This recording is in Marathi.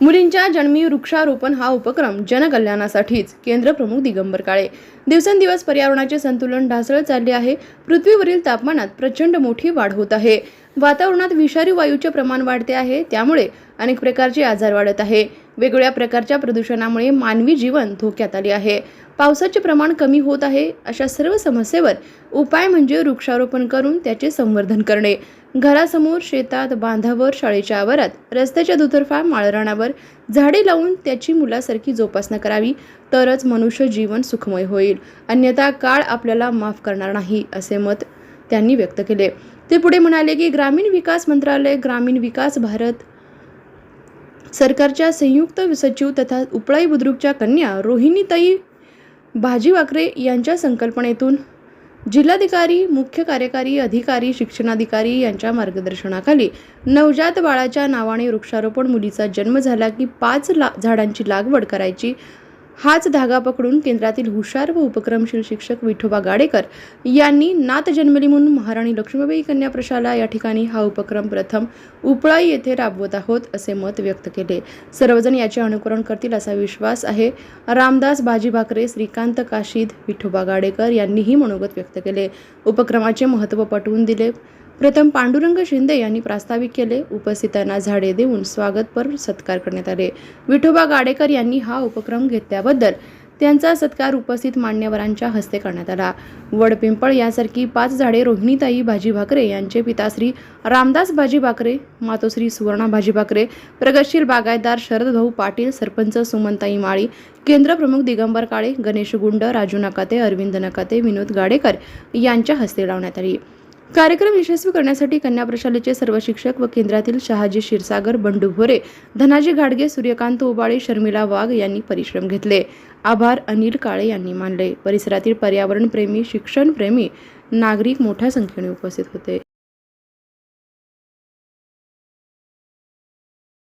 मुलींच्या जन्मी वृक्षारोपण हा उपक्रम जनकल्याणासाठीच केंद्र प्रमुख दिगंबर काळे. दिवसेंदिवस पर्यावरणाचे संतुलन ढासळत चालले आहे. पृथ्वीवरील तापमानात प्रचंड मोठी वाढ होत आहे. वातावरणात विषारी वायूचे प्रमाण वाढते आहे. त्यामुळे अनेक प्रकारचे आजार वाढत आहे. वेगवेगळ्या प्रकारच्या प्रदूषणामुळे मानवी जीवन धोक्यात आले आहे. पावसाचे प्रमाण कमी होत आहे अशा सर्व समस्येवर उपाय म्हणजे वृक्षारोपण करून त्याचे संवर्धन करणे. घरासमोर शेतात बांधावर शाळेच्या आवारात रस्त्याच्या दुतर्फा माळरणावर झाडे लावून त्याची मुलासारखी जोपासना करावी तरच मनुष्य जीवन सुखमय होईल. अन्यथा काळ आपल्याला माफ करणार नाही असे मत त्यांनी व्यक्त केले. ते पुढे म्हणाले की ग्रामीण विकास मंत्रालय ग्रामीण विकास भारत सरकारच्या संयुक्त सचिव तथा उपळाई बुद्रुकच्या कन्या रोहिणीताई भाजी वाकरे यांच्या संकल्पनेतून जिल्हाधिकारी मुख्य कार्यकारी अधिकारी शिक्षणाधिकारी यांच्या मार्गदर्शनाखाली नवजात बाळाच्या नावाने वृक्षारोपण मुलीचा जन्म झाला की पाच ला झाडांची लागवड करायची हाच धागा पकडून केंद्रातील हुशार व उपक्रमशील शिक्षक विठोबा गाडेकर यांनी नात जन्मली म्हणून महाराणी लक्ष्मीबाई कन्या प्रशाला या ठिकाणी हा उपक्रम प्रथम उपळाई येथे राबवत आहोत असे मत व्यक्त केले. सर्वजण याचे अनुकरण करतील असा विश्वास आहे. रामदास बाजी भाकरे श्रीकांत काशीद विठोबा गाडेकर यांनीही मनोगत व्यक्त केले. उपक्रमाचे महत्त्व पटवून दिले. प्रथम पांडुरंग शिंदे यांनी प्रास्ताविक केले. उपस्थितांना झाडे देऊन स्वागतपर सत्कार करण्यात आले. विठोबा गाडेकर यांनी हा उपक्रम घेतल्याबद्दल त्यांचा सत्कार उपस्थित मान्यवरांच्या हस्ते करण्यात आला. वडपिंपळ यासारखी पाच झाडे रोहिणीताई भाजी भाकरे यांचे पिताश्री रामदास भाजी भाकरे मातोश्री सुवर्णा भाजी भाकरे प्रगतशील बागायतदार शरद भाऊ पाटील सरपंच सुमनताई माळी केंद्रप्रमुख दिगंबर काळे गणेश गुंड राजू नकाते अरविंद नकाते विनोद गाडेकर यांच्या हस्ते लावण्यात आली. कार्यक्रम यशस्वी करण्यासाठी कन्या प्रशालेचे सर्व शिक्षक व केंद्रातील शहाजी क्षीरसागर बंडू भोरे धनाजी घाडगे सूर्यकांत उबाळे शर्मिला वाघ यांनी परिश्रम घेतले. आभार अनिल काळे यांनी मानले. परिसरातील पर्यावरणप्रेमी शिक्षणप्रेमी नागरिक मोठ्या संख्येने उपस्थित होते.